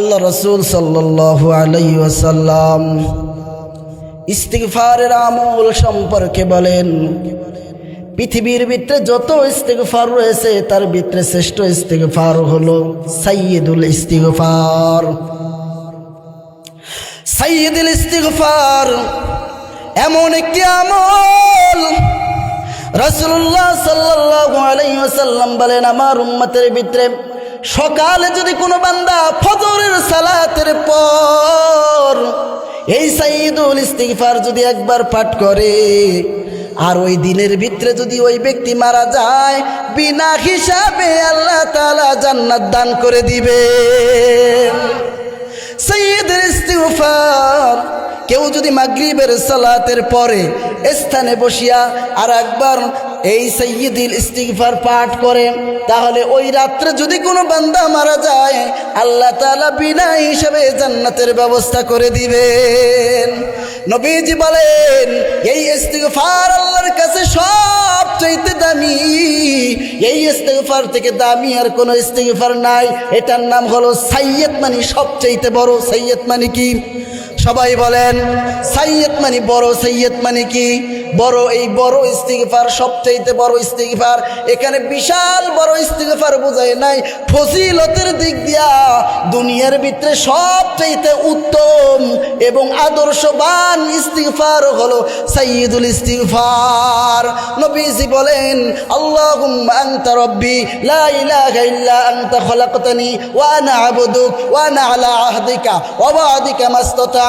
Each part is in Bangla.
আল্লাহ রসুল সাল্লাহ আলাই ওয়াসাল্লাম ইস্তিগফারের আমল সম্পর্কে বলেন। পৃথিবীর ভিতরে যত ইস্তিগফার রয়েছে, তার ভিতরে শ্রেষ্ঠ ইস্তিগফার হলো সাইয়দুল ইস্তিগফার। সাইয়দুল ইস্তিগফার এমন একটি আমল রাসূলুল্লাহ সাল্লাল্লাহু আলাইহি ওয়াসাল্লাম বলেন, আমার উম্মতের ভিতরে সকালে যদি কোনো বান্দা ফজরের সালাতের পর এই সাইদুল ইস্তিগফার যদি একবার পাঠ করে, আর ওই দিনের ভিতরে যদি ওই ব্যক্তি মারা যায়, বিনা হিসাবে আল্লাহ তালা জান্নাত দান করে দিবে। সৈয়দের ইস্তিগফার, কেউ যদি মাগরিবের সালাতের পরে স্থানে বসিয়া আর একবার এই সৈয়দিল ইস্তিগফার পাঠ করে, তাহলে ওই রাত্রে যদি কোনো বান্দা মারা যায়, আল্লাহ তাআলা বিনা হিসাবে জান্নাতের ব্যবস্থা করে দিবেন। নবীজি বলেন, এই ইস্তিগফার আল্লাহর কাছে সব চাইতে দামি। এই ইস্তিগফার থেকে দামি আর কোনো ইস্তিগফার নাই। এটার নাম হলো সাইয়দ মানে সবচাইতে বড় সাইয়দ মানে কি? সবাই বলেন, সাইয়দ মানে বড় সৈয়দ মানে কি? বড়, এই বড় ইস্তিগফার সবচাইতে বড় ইস্তিগফার। এখানে বিশাল বড় ইস্তিগফার বোঝায় নাই। ফজিলতের দিক দিয়া দুনিয়ার ভিতরে সবচাইতে উত্তম এবং আদর্শবান ইস্তিগফার হলো সাইয়দুল ইস্তিগফার। নবীজি বলেন, আল্লাহুম্মা আনতা রব্বি, লা ইলাহা ইল্লা আনতা খলাকতানি, ওয়া আনা আবদুক, ওয়া আনা আলা আহদিকা, ওয়া ওয়াদিকা মাস্তাতাতু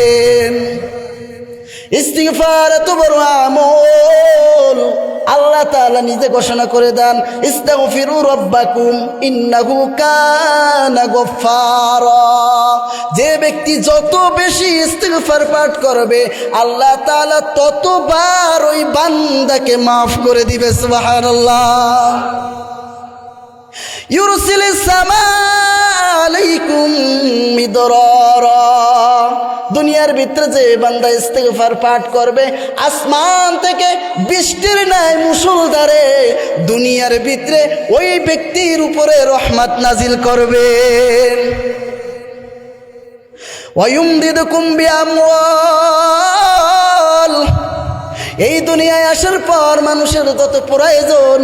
দিবেন ইস্তিগফার এত বড় আমল। আল্লাহ তাআলা নিজে ঘোষণা করে দেন, ইস্তাগফিরু রাব্বাকুম ইন্নাহু কানা যে ব্যক্তি যত বেশি ইস্তিগফার পাঠ করবে, আল্লাহ তাআলা ততবার ওই বান্দাকে মাফ করে দিবে, সুবহানাল্লাহ। ইউরসিল দুনিয়ার ভিতরে যে বান্দা ইস্তেগফার পাঠ করবে, আসমান থেকে বৃষ্টির নাই মুসুলধারে দুনিয়ার ভিতরে ওই ব্যক্তির উপরে রহমত নাজিল করবে। করবেন ওয়ুমদিদকুম বিআমওয়াল। এই দুনিয়ায় আসার পর মানুষের যত প্রয়োজন,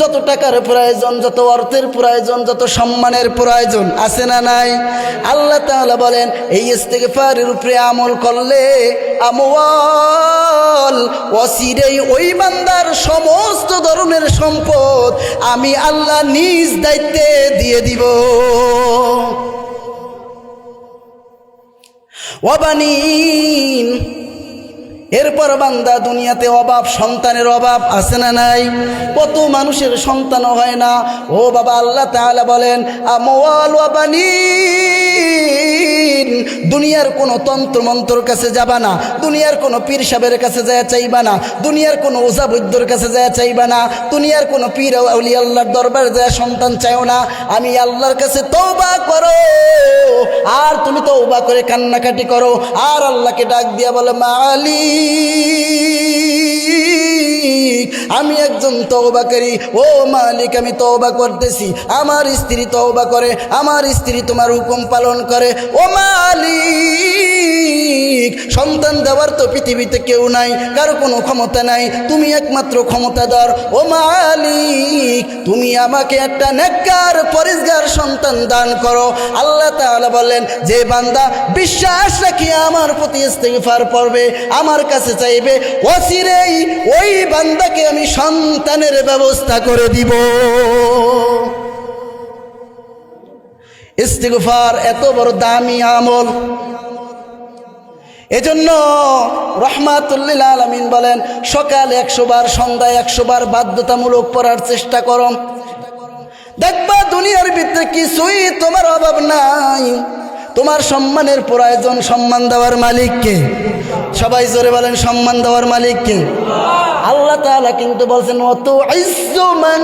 যত টাকার প্রয়োজন, যত অর্থের প্রয়োজন, যত সম্মানের প্রয়োজন, আছে না নাই? আল্লাহ তাআলা বলেন, এই ইস্তেগফারের উপরে আমল করলে আমওয়াল ওয়াসিরেই ওই বান্দার সমস্ত ধরনের সম্পদ আমি আল্লাহ নিজ দায়িত্বে দিয়ে দিব। ওয়াবানিন এরপর বান্দা দুনিয়াতে অভাব, সন্তানের অভাব আছে না নাই? কত মানুষের সন্তান হয় না। ও বাবা, আল্লাহ তাআলা বলেন ওয়াবানিন দুনিয়ার কোনো তন্ত্র মন্ত্রর কাছে যাবা না। দুনিয়ার কোনো পীর সাহেবের কাছে যায় চাইবা না। দুনিয়ার কোনো ওঝা বৈদ্যর কাছে যায় চাইবা না। দুনিয়ার কোনো পীর আউলি আল্লাহর দরবার যায় সন্তান চাইও না। আমি আল্লাহর কাছে তওবা করো। আর তুমি তওবা করে কান্নাকাটি করো। আর আল্লাহকে ডাক দিয়া বলে মালিক আমি একজন তওবাকারী। ও মালিক, আমি তওবা করতেছি। আমার স্ত্রী তওবা করে, আমার স্ত্রী তোমার হুকুম পালন করে। ও মালিক, সন্তান দেওয়ার তো পৃথিবীতে কেউ নাই, কারও কোনো ক্ষমতা নাই। তুমি একমাত্র ক্ষমতাধর। ও মালিক, তুমি আমাকে একটা নেককার, পরিষ্কার সন্তান দান করো। আল্লাহ তাআলা বললেন যে বান্দা বিশ্বাস রাখি আমার প্রতি ইস্তেগফার পড়বে আমার কাছে চাইবে ওসিরেই ওই বান্দাকে আমি সন্তানের ব্যবস্থা করে দিব। ইস্তিগফার এত বড় দামি আমল। এজন্য রহমাতুল্লিল আলমিন বলেন, সকাল একশো বার, সন্ধ্যায় একশো বার বাধ্যতামূলক পড়ার চেষ্টা করো। দেখবা দুনিয়ার ভিতরে কিছুই তোমার অভাব নাই। তোমার সম্মানের প্রয়োজন সম্মান দেওয়ার মালিককে। সবাই জোরে বলেন, সম্মান দেওয়ার মালিককে। আল্লাহ তাআলা কিন্তু বলছেন অত ইজ্জু মান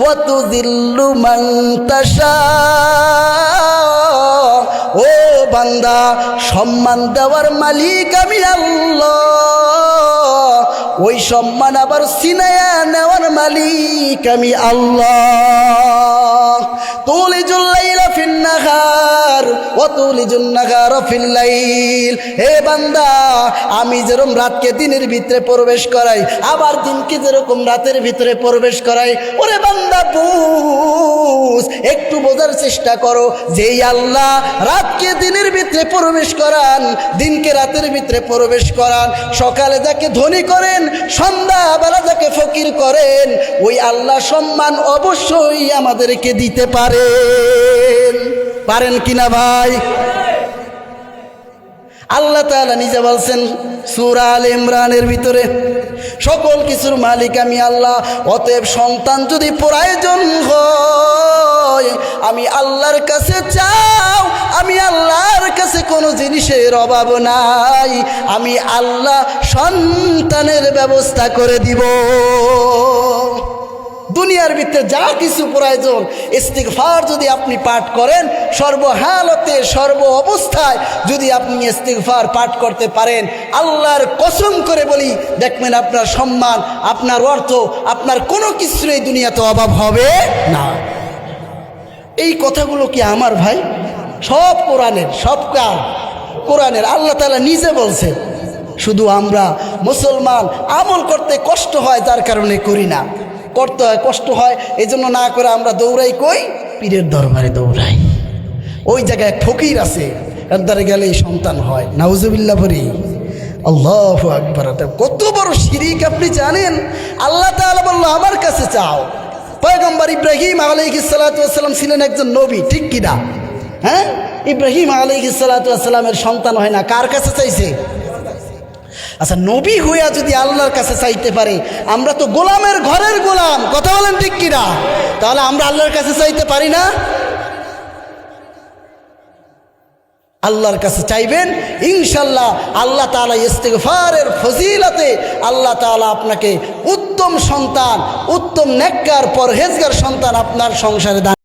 ওয়া তুযিল্লু মান ও বান্দা, সম্মান দেওয়ার মালিক আমি আল্লাহ। ওই সম্মান আবার সিনায়া নেওয়ার মালিক আমি আল্লাহ। আমি যেরকম রাতকে দিনের ভিতরে প্রবেশ করাই, আবার দিনকে যেরকম রাতের ভিতরে প্রবেশ করাই, ওরে বান্দা, বুঝ, একটু বোঝার চেষ্টা করো যেই আল্লাহ রাতকে দিনের ভিতরে প্রবেশ করান, দিনকে রাতের ভিতরে প্রবেশ করান। সকালে যাকে ধনী করেন, সন্ধ্যাবেলা যাকে ফকির করেন, ওই আল্লাহ সম্মান অবশ্যই আমাদেরকে দিতে পারেন। পারেন কিনা ভাই? আল্লাহ তাআলা নিজে বলছেন, সূরা আল ইমরানের ভিতরে, সকল কিছুর মালিক আমি আল্লাহ, অতএব সন্তান যদি প্রয়োজন হয়, আমি আল্লাহর কাছে চাও, আমি আল্লাহর কাছে কোনো জিনিসের অভাব নাই, আমি আল্লাহ সন্তানের ব্যবস্থা করে দিব। দুনিয়ার ভিতরে যা কিছু প্রয়োজন, ইস্তিগফার যদি আপনি পাঠ করেন, সর্বহালতে সর্ব অবস্থায় যদি আপনি ইস্তিগফার পাঠ করতে পারেন, আল্লাহর কসম করে বলি, দেখবেন আপনার সম্মান, আপনার অর্থ, আপনার কোনো কিছুর এই দুনিয়াতে অভাব হবে না। এই কথাগুলো কি আমার ভাই? সব কোরআনের, সব কার? কোরআনের, আল্লাহ তালা নিজে বলছে শুধু আমরা মুসলমান, আমল করতে কষ্ট হয়, যার কারণে করি না। করতে হয়, কষ্ট হয় এই জন্য না করে আমরা দৌড়াই কই? পীরের দরবারে দৌড়াই। ওই জায়গায় ফকির আছে, এর দ্বারে গেলেই সন্তান হয়। নাউজুবিল্লা ভরি আল্লাহ আকবর। কত বড় শিরিক, আপনি জানেন? আল্লাহ তাআলা বলল, আমার কাছে চাও। পয়গম্বর ইব্রাহিম আলাইহিসাল্লাম ছিলেন একজন নবী, ঠিক কিনা? হ্যাঁ? ইব্রাহিম আলাইহিসাল্লামের সন্তান হয় না। কার কাছে চাইছে? আচ্ছা নবী হইয়া যদি আল্লাহর কাছে চাইতে পারে, আমরা তো গোলামের ঘরের গোলাম, কথা বলেন ঠিক কিনা? তাহলে আমরা আল্লাহর কাছে চাইতে পারি না? আল্লাহর কাছে চাইবেন, ইনশাল্লাহ আল্লাহ তালা ইস্তেগফারের ফজিলাতে আল্লাহ তালা আপনাকে উত্তম সন্তান, উত্তম নেককার, পরহেজগার সন্তান আপনার সংসারে দান